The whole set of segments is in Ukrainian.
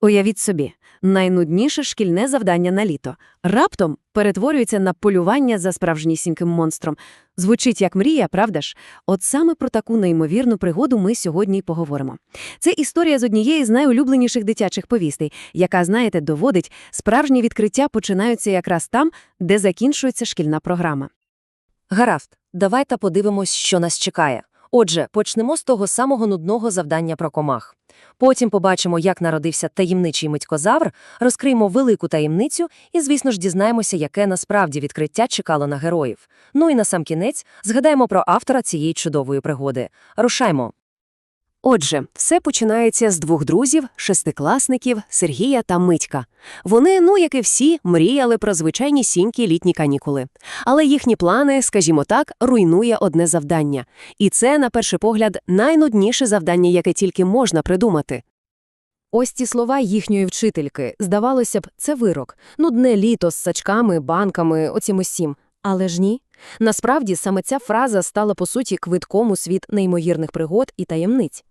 Уявіть собі, найнудніше шкільне завдання на літо. Раптом перетворюється на полювання за справжнісіньким монстром. Звучить як мрія, правда ж? От саме про таку неймовірну пригоду ми сьогодні й поговоримо. Це історія з однієї з найулюбленіших дитячих повістей, яка, знаєте, доводить, справжні відкриття починаються якраз там, де закінчується шкільна програма. Гаразд, давайте подивимось, що нас чекає. Отже, почнемо з того самого нудного завдання про комах. Потім побачимо, як народився таємничий митькозавр, розкриємо велику таємницю і, звісно ж, дізнаємося, яке насправді відкриття чекало на героїв. Ну і на сам кінець згадаємо про автора цієї чудової пригоди. Рушаймо. Отже, все починається з двох друзів, шестикласників Сергія та Митька. Вони, ну як і всі, мріяли про звичайні сінькі літні канікули. Але їхні плани, скажімо так, руйнує одне завдання. І це, на перший погляд, найнудніше завдання, яке тільки можна придумати. Ось ці слова їхньої вчительки. Здавалося б, це вирок. Нудне літо з сачками, банками, оцім усім. Але ж ні. Насправді, саме ця фраза стала, по суті, квитком у світ неймовірних пригод і таємниць.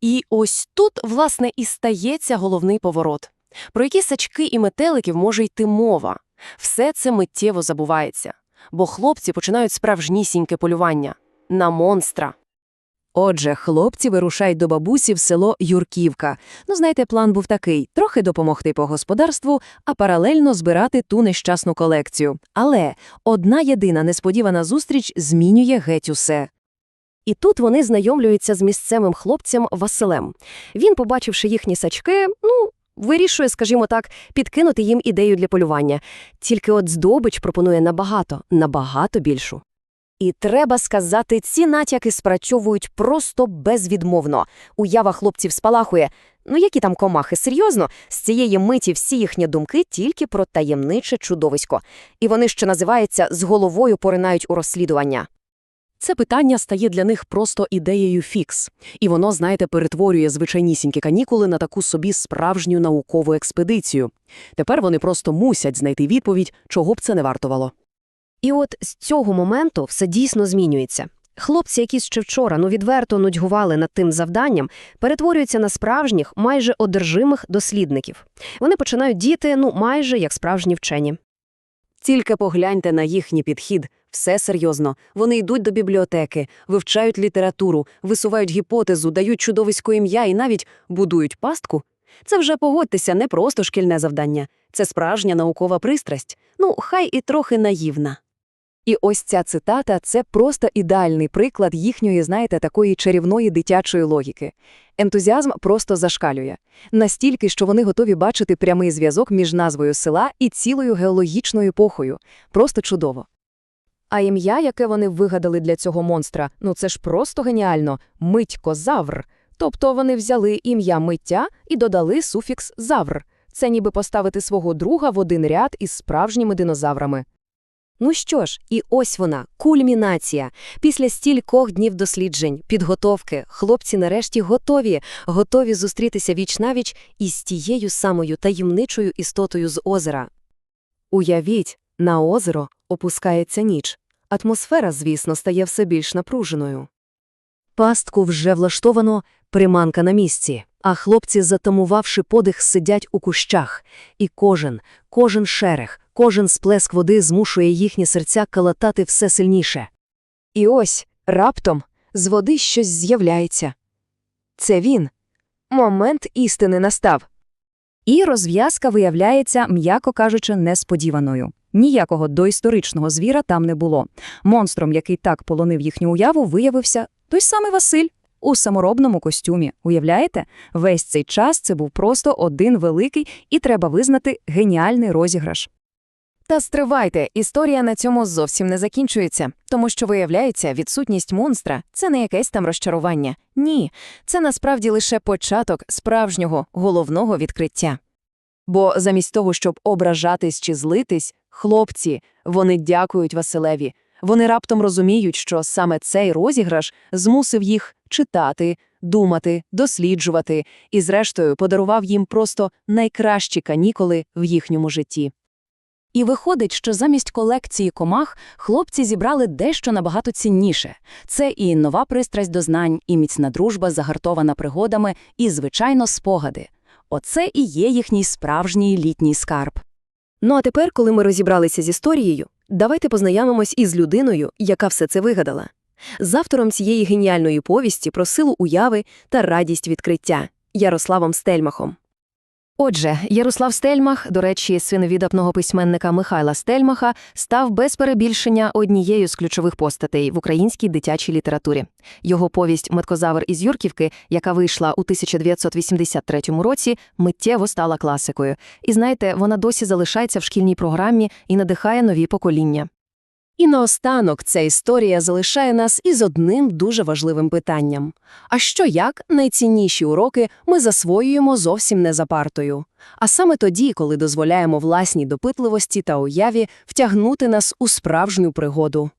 І ось тут, власне, і стається головний поворот. Про які сачки і метеликів може йти мова? Все це миттєво забувається. Бо хлопці починають справжнісіньке полювання – на монстра. Отже, хлопці вирушають до бабусі в село Юрківка. Ну, знаєте, план був такий – трохи допомогти по господарству, а паралельно збирати ту нещасну колекцію. Але одна єдина несподівана зустріч змінює геть усе. І тут вони знайомлюються з місцевим хлопцем Василем. Він, побачивши їхні сачки, ну, вирішує, скажімо так, підкинути їм ідею для полювання. Тільки от здобич пропонує набагато, набагато більшу. І треба сказати, ці натяки спрацьовують просто безвідмовно. Уява хлопців спалахує. Ну які там комахи, серйозно? З цієї миті всі їхні думки тільки про таємниче чудовисько. І вони, що називається, з головою поринають у розслідування. Це питання стає для них просто ідеєю фікс. І воно, знаєте, перетворює звичайнісінькі канікули на таку собі справжню наукову експедицію. Тепер вони просто мусять знайти відповідь, чого б це не вартувало. І от з цього моменту все дійсно змінюється. Хлопці, які ще вчора ну відверто нудьгували над тим завданням, перетворюються на справжніх, майже одержимих дослідників. Вони починають діяти, ну майже як справжні вчені. Тільки погляньте на їхній підхід. Все серйозно. Вони йдуть до бібліотеки, вивчають літературу, висувають гіпотезу, дають чудовисько ім'я і навіть будують пастку. Це вже, погодьтеся, не просто шкільне завдання. Це справжня наукова пристрасть. Ну, хай і трохи наївна. І ось ця цитата – це просто ідеальний приклад їхньої, знаєте, такої чарівної дитячої логіки. Ентузіазм просто зашкалює. Настільки, що вони готові бачити прямий зв'язок між назвою села і цілою геологічною епохою. Просто чудово. А ім'я, яке вони вигадали для цього монстра, ну це ж просто геніально – митькозавр. Тобто вони взяли ім'я миття і додали суфікс «завр». Це ніби поставити свого друга в один ряд із справжніми динозаврами. Ну що ж, і ось вона, кульмінація. Після стількох днів досліджень, підготовки, хлопці нарешті готові, готові зустрітися віч-навіч із тією самою таємничою істотою з озера. Уявіть, на озеро опускається ніч. Атмосфера, звісно, стає все більш напруженою. Пастку вже влаштовано, приманка на місці, а хлопці, затамувавши подих, сидять у кущах. І кожен, кожен шерех, кожен сплеск води змушує їхні серця калатати все сильніше. І ось, раптом, з води щось з'являється. Це він. Момент істини настав. І розв'язка виявляється, м'яко кажучи, несподіваною. Ніякого доісторичного звіра там не було. Монстром, який так полонив їхню уяву, виявився той самий Василь у саморобному костюмі. Уявляєте? Весь цей час це був просто один великий і, треба визнати, геніальний розіграш. Та стривайте, історія на цьому зовсім не закінчується, тому що, виявляється, відсутність монстра – це не якесь там розчарування. Ні, це насправді лише початок справжнього головного відкриття. Бо замість того, щоб ображатись чи злитись, хлопці, вони дякують Василеві. Вони раптом розуміють, що саме цей розіграш змусив їх читати, думати, досліджувати і, зрештою, подарував їм просто найкращі канікули в їхньому житті. І виходить, що замість колекції комах хлопці зібрали дещо набагато цінніше. Це і нова пристрасть до знань, і міцна дружба, загартована пригодами, і, звичайно, спогади. Оце і є їхній справжній літній скарб. Ну а тепер, коли ми розібралися з історією, давайте познайомимось із людиною, яка все це вигадала. З автором цієї геніальної повісті про силу уяви та радість відкриття Ярославом Стельмахом. Отже, Ярослав Стельмах, до речі, син віддапного письменника Михайла Стельмаха, став без перебільшення однією з ключових постатей в українській дитячій літературі. Його повість «Меткозавр із Юрківки», яка вийшла у 1983 році, миттєво стала класикою. І знаєте, вона досі залишається в шкільній програмі і надихає нові покоління. І наостанок ця історія залишає нас із одним дуже важливим питанням. А що як найцінніші уроки ми засвоюємо зовсім не за партою? А саме тоді, коли дозволяємо власній допитливості та уяві втягнути нас у справжню пригоду.